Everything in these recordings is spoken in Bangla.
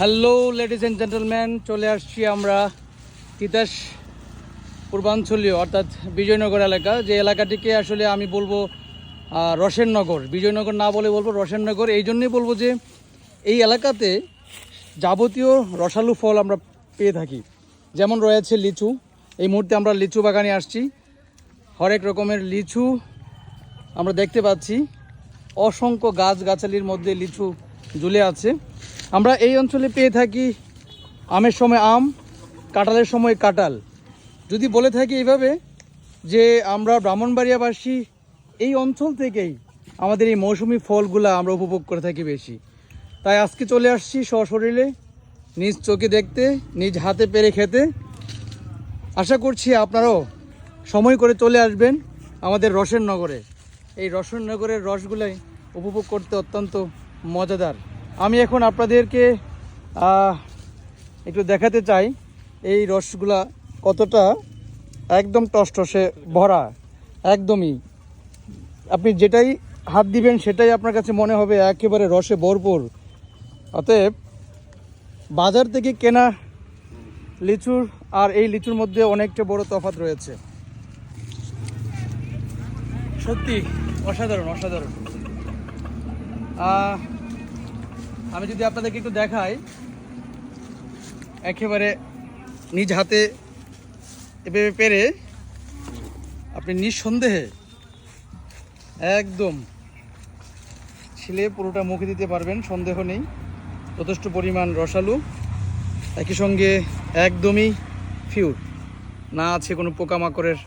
হ্যালো লেডিস অ্যান্ড জেন্টলম্যান চলে আসছি আমরা তিতাস পূর্বাঞ্চলীয় অর্থাৎ বিজয়নগর এলাকা। যে এলাকাটিকে আসলে আমি বলব আহ, রসেননগর। বিজয়নগর না বলে বলব রসেননগর। এই জন্যই বলব যে এই এলাকাতে যাবতীয় রসালু ফল আমরা পেয়ে থাকি। যেমন রয়েছে লিচু। এই মুহূর্তে আমরা লিচু বাগানে আসছি। হরেক রকমের লিচু আমরা দেখতে পাচ্ছি। অসংখ্য গাছ গাছালির মধ্যে লিচু ঝুলে আছে। আমরা এই অঞ্চলে পেয়ে থাকি আমের সময় আম, কাঁঠালের সময় কাঁঠাল। যদি বলে থাকি এইভাবে যে আমরা ব্রাহ্মণবাড়িয়াবাসী এই অঞ্চল থেকেই আমাদের এই মৌসুমি ফলগুলা আমরা উপভোগ করে থাকি বেশি। তাই আজকে চলে আসছি সশরীরে, নিজ চোখে দেখতে, নিজ হাতে পেরে খেতে। আশা করছি আপনারাও সময় করে চলে আসবেন আমাদের রসের নগরে। এই রসের নগরের রসগুলাই উপভোগ করতে অত্যন্ত মজাদার। আমি এখন আপনাদেরকে একটু দেখাতে চাই এই রসগুলা কতটা একদম টসটসে ভরা, একদমই। আপনি যেটাই হাত দিবেন সেটাই আপনার কাছে মনে হবে, একেবারে রসে ভরপুর। অতএব, বাজার থেকে কেনা লিচুর আর এই লিচুর মধ্যে অনেকটা বড় তফাৎ রয়েছে। সত্যি, অসাধারণ অসাধারণ। আমি যদি আপনাদেরকে একটু দেখাই, একেবারে নিজ হাতে এভাবে পেরে আপনি নিঃসন্দেহে একদম ছিলে পুরোটা মুখে দিতে পারবেন, সন্দেহ নেই। যথেষ্ট পরিমাণ রসালু। একই সঙ্গে একদমই ফিউর না আছে কোনো পোকামাকড়ের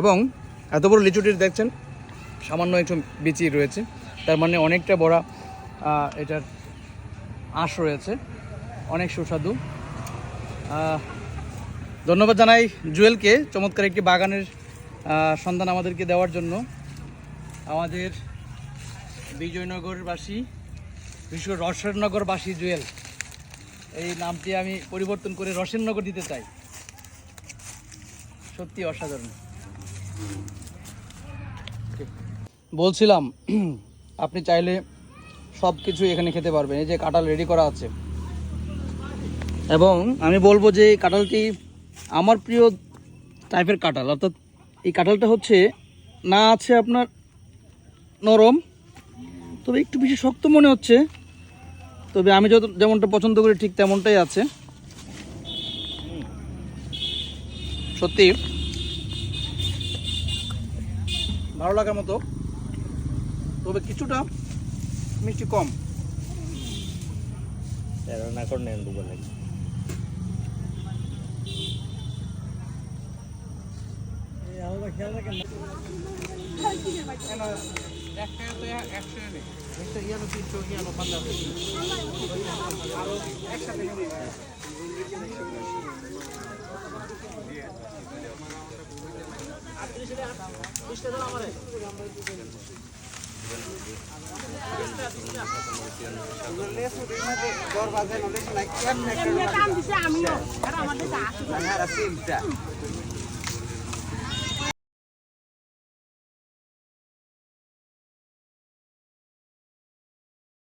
এবং এত বড় লিচুটির দেখছেন, সামান্য একটু বিচি রয়েছে। তার মানে অনেকটা বড় এটার আঁশ রয়েছে। অনেক সুস্বাদু। ধন্যবাদ জানাই জুয়েলকে চমৎকার একটি বাগানের সন্ধান আমাদেরকে দেওয়ার জন্য। আমাদের বিজয়নগরবাসী, বিশেষ করে রসেরনগরবাসী জুয়েল, এই নামটি আমি পরিবর্তন করে রসেননগর দিতে চাই। সত্যি অসাধারণ। বলছিলাম, আপনি চাইলে সব কিছু এখানে খেতে পারবেন। এই যে কাঁঠাল রেডি করা আছে। এবং আমি বলব যে কাঁঠালটি আমার প্রিয় টাইপের কাঁঠাল। অর্থাৎ এই কাঁঠালটা হচ্ছে, না আছে আপনার নরম, তবে একটু বেশি শক্ত মনে হচ্ছে। তবে আমি যত যেমনটা পছন্দ করি ঠিক তেমনটাই আছে। সত্যি। ভালো লাগার মতো। তবে কিছুটা মিষ্টি কম। না করে নেন দুবার লাগে কাম আমিও আমাদের আসে